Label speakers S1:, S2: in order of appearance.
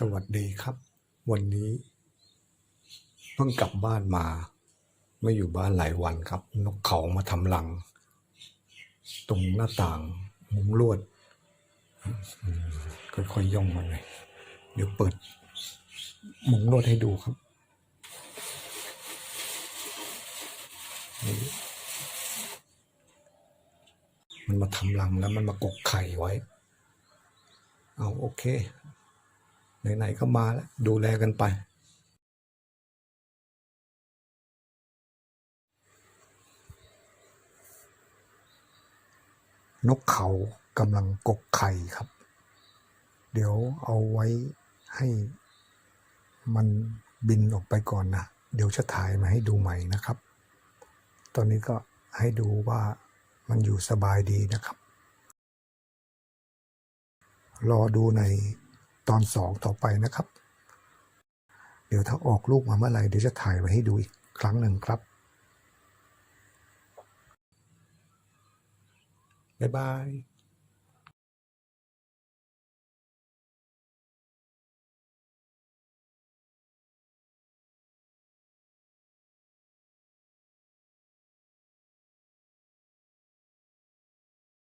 S1: สวัสดีครับ วันนี้ เพิ่งกลับบ้านมา ไม่อยู่บ้านหลายวันครับ นกเขามาทำรัง ตรงหน้าต่างมุงลวดค่อยๆย่องมาเลยเดี๋ยวเปิด มุงลวดให้ดูครับมันมาทำรังแล้วมันมากกไข่ไว้ เอาโอเค ไหนๆก็มาแล้วดูแลกันไป นกเขากำลังกกไข่ครับ เดี๋ยวเอาไว้ให้มันบินออกไปก่อนนะ เดี๋ยวจะถ่ายมาให้ดูใหม่นะครับ ตอนนี้ก็ให้ดูว่ามันอยู่สบายดีนะครับ รอดูใน ตอนสองต่อไปนะครับ เดี๋ยวถ้าออกลูกมาเมื่อไหร่เดี๋ยวจะถ่ายไว้ให้ดูอีกครั้งหนึ่งครับ บ๊ายบาย